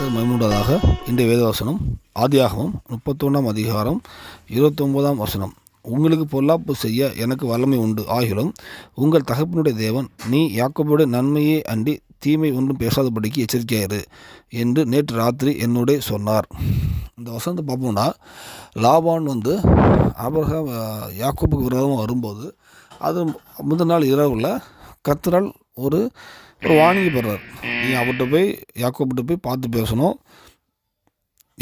கர்த்தர் மைமுண்டதாக இந்த வேதவசனம் ஆதியாகவும் முப்பத்தொன்னாம் அதிகாரம் இருபத்தொன்பதாம் வசனம். உங்களுக்கு பொல்லாப்பு செய்ய எனக்கு வல்லமை உண்டு. ஆகிலும் உங்கள் தகப்பனுடைய தேவன் நீ யாக்கோபுடைய நன்மையே அண்டி தீமை ஒன்றும் பேசாதபடிக்கு எச்சரிக்கையாயிரு என்று நேற்று ராத்திரி என்னுடைய சொன்னார். இந்த வசனத்தை பார்ப்போம்னா லாபான் வந்து ஆபிரகாம் யாக்கோபுக்கு விரோதமாக வரும்போது அது முதல் நாள் இரவில் கர்த்தரால் ஒரு ஒரு வாணிகை பெறார் நீ அவர்கிட்ட போய் யாக்கோபிட்ட போய் பார்த்து பேசணும்.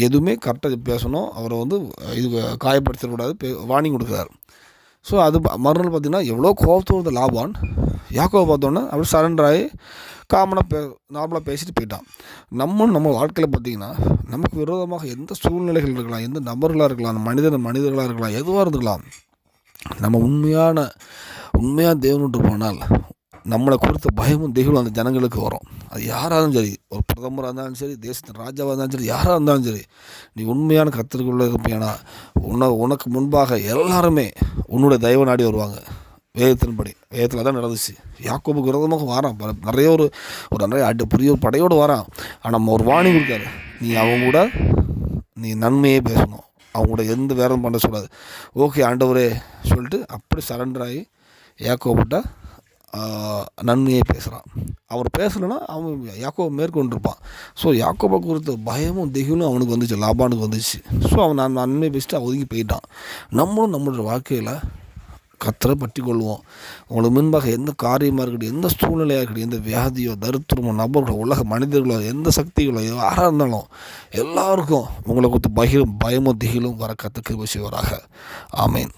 எதுவுமே கரெக்டாக பேசணும். அவரை வந்து இது காயப்படுத்திடக்கூடாது பே வார்னிங் கொடுக்குறாரு. ஸோ அது மறுநாள் பார்த்தீங்கன்னா எவ்வளோ கோபத்தோடு லாபான் யாக்கோவை பார்த்தோன்னே அப்படி சரண்டர் ஆகி காமனாக பே நார்மலாக பேசிட்டு போயிட்டான். நம்மளும் நம்ம வாழ்க்கையில் பார்த்தீங்கன்னா நமக்கு விரோதமாக எந்த சூழ்நிலைகள் இருக்கலாம் எந்த நபர்களாக இருக்கலாம் மனிதன் மனிதர்களாக இருக்கலாம் எதுவாக இருந்துக்கலாம் நம்ம உண்மையான உண்மையாக தேவனுட்டு போனால் நம்மளை குறித்த பயமும் தெய்வம் அந்த ஜனங்களுக்கு வரும். அது யாராக இருந்தாலும் சரி ஒரு பிரதமராக இருந்தாலும் சரி தேசத்தின் ராஜாவாக இருந்தாலும் சரி யாராக இருந்தாலும் சரி நீ உண்மையான கத்திற்குள்ளே இருப்பீனா உன உனக்கு முன்பாக எல்லாருமே உன்னுடைய தெய்வ நாடி வருவாங்க. வேதத்தின்படி வேதத்தில் தான் நடந்துச்சு. யாக்கோபு விரதமாக வாரான். நிறைய ஒரு ஒரு நிறைய அடி புரிய ஒரு படையோடு வாரான். ஆனால் நம்ம ஒரு வாணி கொடுக்காரு. நீ அவங்க கூட நீ நன்மையே பேசணும். அவங்க கூட எந்த வேறும் பண்ண சொல்லாது. ஓகே ஆண்டவரே சொல்லிட்டு அப்படி சரண்டர் ஆகி யாக்கோபிட்ட நன்மையை பேசுகிறான் அவர் பேசலைன்னா அவன் யாக்கோவை மேற்கொண்டிருப்பான். ஸோ யாக்கோவை குறித்த பயமும் திகிலும் அவனுக்கு வந்துச்சு லாபானுக்கு வந்துச்சு. ஸோ அவன் நான் நன்மை பேசிட்டு ஒதுங்கி போயிட்டான். நம்மளும் நம்மளோட வாழ்க்கையில் கத்தரை பற்றி கொள்வோம். உங்களுக்கு முன்பாக எந்த காரியமாக இருக்கட்டும் எந்த சூழ்நிலையாக இருக்கட்டும் எந்த வியாதியோ தருத்திரமோ நபர்களோ உலக மனிதர்களோ எந்த சக்திகளோ யாராக இருந்தாலும் எல்லாருக்கும் உங்களை குறித்து பயம் பயமும் திகிலும் வர கற்றுக்கு செய்வராக. ஆமேன்.